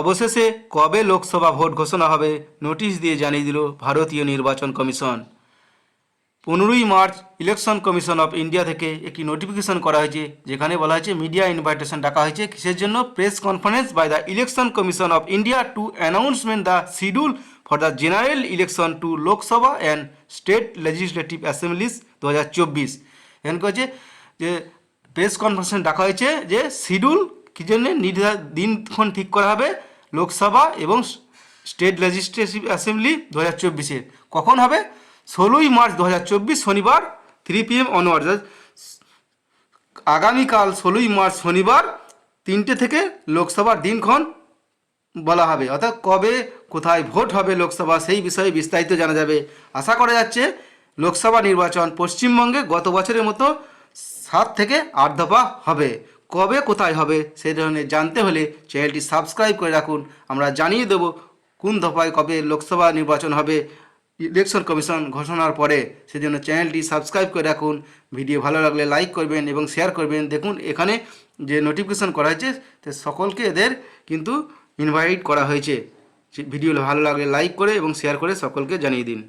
অবশেষে কবে লোকসভা ভোট ঘোষণা হবে, নোটিশ দিয়ে জানিয়ে দিল ভারতীয় নির্বাচন কমিশন। পনেরোই March election commission of India থেকে একটি নোটিফিকেশন করা হয়েছে, যেখানে বলা হয়েছে, মিডিয়া ইনভাইটেশন ডাকা হয়েছে কিসের জন্য? Press conference by the election commission of India to announcement the schedule for the general election to Lok Sabha and state legislative assemblies দু হাজার চব্বিশ। এখানে যে প্রেস কনফারেন্স ডাকা হয়েছে যে শিডিউল কী জন্য? নির্ধারিত দিনক্ষণ ঠিক করা হবে লোকসভা এবং স্টেট লেজিসলেটিভ অ্যাসেম্বলি দু হাজার চব্বিশের কখন হবে? ষোলোই মার্চ দু হাজার চব্বিশ, শনিবার, থ্রি পি এম অনওয়ার্ড। আগামীকাল ষোলোই মার্চ, শনিবার, তিনটে থেকে লোকসভার দিনক্ষণ বলা হবে। অর্থাৎ কবে, কোথায় ভোট হবে লোকসভা সেই বিষয়ে বিস্তারিত জানা যাবে। আশা করা যাচ্ছে, লোকসভা নির্বাচন পশ্চিমবঙ্গে গত বছরের মতো সাত থেকে আট দফা হবে। কবে কোথায় হবে সেই ধরনের জানতে হলে চ্যানেলটি সাবস্ক্রাইব করে রাখুন। আমরা জানিয়ে দেবো কোন দফায় কবে লোকসভা নির্বাচন হবে। ইলেকশন কমিশন ঘোষণার পরে সেজন্য চ্যানেলটি সাবস্ক্রাইব করে রাখুন। ভিডিও ভালো লাগলে লাইক করবেন এবং শেয়ার করবেন। দেখুন, এখানে যে নোটিফিকেশন করা হয়েছে সকলকে এদের কিন্তু ইনভাইট করা হয়েছে। ভিডিও ভালো লাগলে লাইক করে এবং শেয়ার করে সকলকে জানিয়ে দিন।